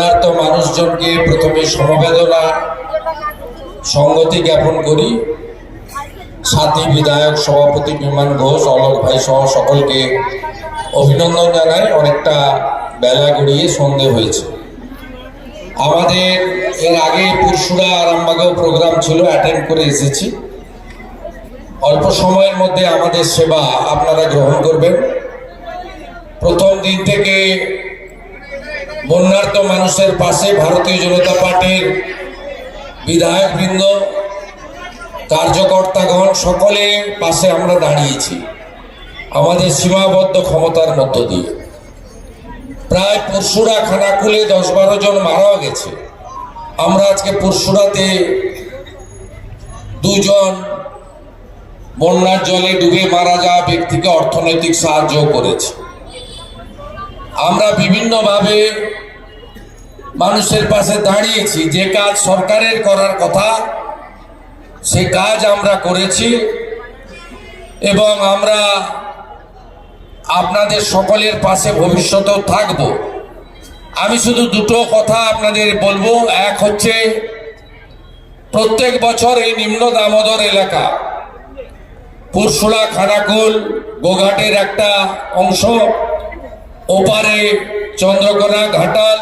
বন্যার্ত মানুষজনকে প্রথমে সমবেদনা সংগতি জ্ঞাপন করি। সাথী বিধায়ক সভাপতি বিমান ঘোষ, অলোক ভাই সহ সকলকে অভিনন্দন জানাই। অনেকটা বেলা গড়িয়ে সন্ধে হয়েছে। আমাদের এর আগে পুরসুরা আরামবাগেও প্রোগ্রাম ছিল, অ্যাটেন্ড করে এসেছি। অল্প সময়ের মধ্যে আমাদের সেবা আপনারা গ্রহণ করবেন। প্রথম দিন থেকে বন্যার্ত মানুষের পাশে ভারতীয় জনতা পার্টির বিধায়কবৃন্দ, কার্যকর্তাগণ, সকলে পাশে আমরা দাঁড়িয়েছি। আমাদের সীমাবদ্ধ ক্ষমতার মধ্য দিয়ে। প্রায় পরশুরা খানাকুলে দশ বারো জন মারাও গেছে। আমরা আজকে পরশুরাতে দুজন বন্যার জলে ডুবে মারা যাওয়া ব্যক্তিকে অর্থনৈতিক সাহায্য করেছি। আমরা বিভিন্নভাবে মানুষের পাশে দাঁড়িয়েছি, যে কাজ সরকারের করার কথা, সে কাজ আমরা করেছি এবং আমরা আপনাদের সকলের পাশে ভবিষ্যতেও থাকব। আমি শুধু দুটো কথা আপনাদের বলব। এক হচ্ছে, প্রত্যেক বছর এই নিম্ন দামোদর এলাকা, পুরসুলা, খানাকুল, গোঘাটের একটা অংশ, ওপারে চন্দ্রকোনা, ঘাটাল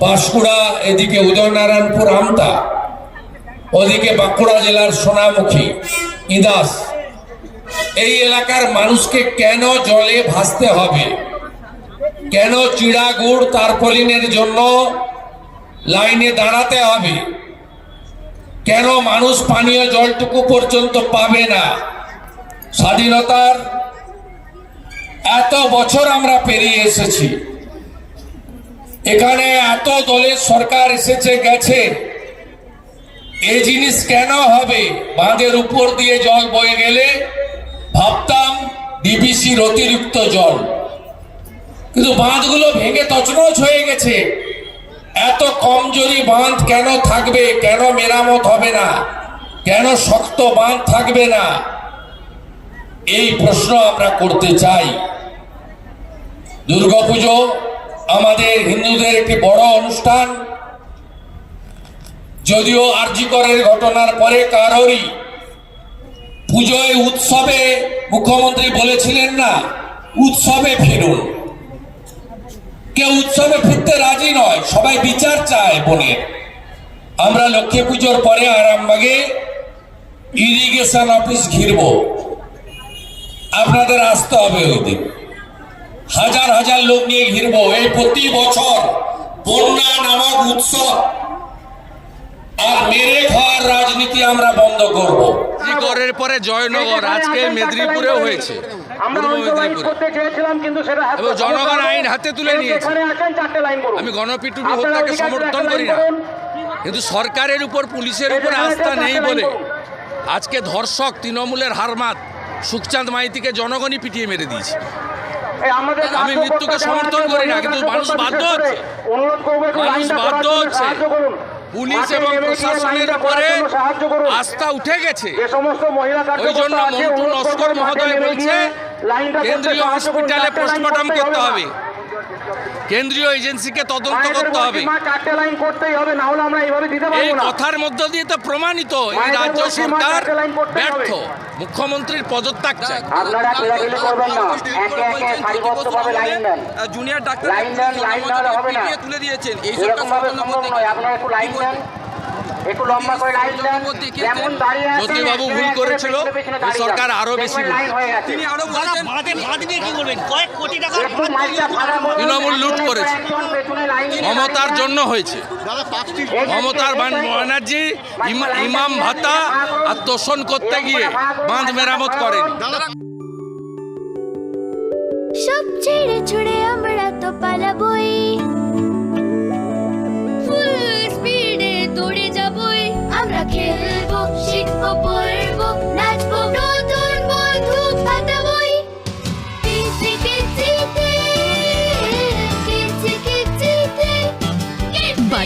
পাঁশকুড়া এদিকে উদয়নারায়ণপুর আমতা, ওদিকে বাঁকুড়া জেলার সোনামুখী, ইদাস। এই এলাকার মানুষকে কেন জলে ভাসতে হবে? কেন চিড়াগুড় তারপলিনের জন্য লাইনে দাঁড়াতে হবে? কেন মানুষ পানীয় জলটুকু পর্যন্ত পাবে না? স্বাধীনতার এত বছর আমরা পেরিয়ে এসেছি। এখানে এত দলের সরকার এসেছে, গেছে। এই জিনিস কেন হবে? বাঁধের উপর দিয়ে জল বয়ে গেলে ভাবতাম ডিবিসির অতিরিক্ত জল। কিন্তু বাঁধগুলো ভেঙে তছনছ হয়ে গেছে। এত কমজোরি বাঁধ কেন থাকবে? কেন মেরামত হবে না? কেন শক্ত বাঁধ থাকবে না? এই প্রশ্ন আমরা করতে চাই। দুর্গাপুজো আমাদের হিন্দুদের একটি বড় অনুষ্ঠান। যদিও আরজিকরের ঘটনার পরে কারোরই পুজোয়, উৎসবে মুখ্যমন্ত্রী বলেছিলেন না, উৎসবে ফিরুন। কেউ উৎসবে ফিরতে রাজি নয়, সবাই বিচার চায় বোনের। আমরা লক্ষ্মী পুজোর পরে আরামবাগে ইরিগেশন অফিস ঘিরব। আপনাদের আসতে হবে ওই দিন। হাজার হাজার লোক নিয়ে ঘিরবো। এই প্রতি বছর বন্যা নামক উৎসব আর মেরে খাওয়ার রাজনীতি আমরা বন্ধ করব। মেদিনীপুরের পরে জয়নগর আজকে হয়েছে। মেদিনীপুরে করতে চেয়েছিলাম কিন্তু সেটা হাত এবং জনগণ আইন হাতে তুলে নিয়েছে। যেখানে আছেন চারটে লাইন করুন আমি গণপিটুনি হত্যাকে সমর্থন করি না। কিন্তু সরকারের উপর পুলিশের উপর আস্থা নেই বলে আজকে ধর্ষক তৃণমূলের হারমাত সুখচাঁদ মাইতিকে জনগণই পিটিয়ে মেরে দিয়েছে। আমি মৃত্যুকে সমর্থন করি না, কিন্তু মানুষ বাধ্য হচ্ছে। অনুরোধ করব একটু মানুষ বাধ্য হচ্ছে। সাহায্য করুন পুলিশ এবং নেমে প্রশাসনের লাইনটা করার উপরে সাহায্য করুন আস্থা উঠে গেছে যে সমস্ত মহিলা ওই জন্য কার্যকর্তা মন্টু নস্কর মহোদয় বলছে লাইনটা করতে কেন্দ্রীয় করুন। হসপিটালে পোস্টমর্টম করতে হবে। কেন্দ্রীয় এজেন্সিকে তদন্ত করতে হবে। মা করতেই হবে না আমরা এইভাবে এই কথার মধ্য দিয়ে তো প্রমাণিত এই রাজ্য সরকার ব্যর্থ। মুখ্যমন্ত্রীর পদত্যাগ চাই। আপনারা খোলাখুলি করবেন না। একে একে সারিবদ্ধভাবে লাইন দেন। জুনিয়র ডাক্তার লাইন লাইন দেওয়ালে হবে না। তুলে দিয়েছেন। এই এরকম একটু লম্বা করে লাইন দেন। যেমন দাঁড়িয়ে আছেন, জ্যোতিবাবু ভুল করেছিল, সরকার আরও বেশি তিনি আরও বলেছেন ভাড়াতে ভাড়া দিয়ে কি করবেন কয়েক কোটি টাকা তৃণমূল লুট করেছে। মমতার জন্য হয়েছে মমতার ব্যানার্জি ইমাম ভাতা আর তোষণ করতে গিয়ে বাঁধ মেরামত করেন। সব ছেড়ে ছুড়ে আমরা তো পালাবই।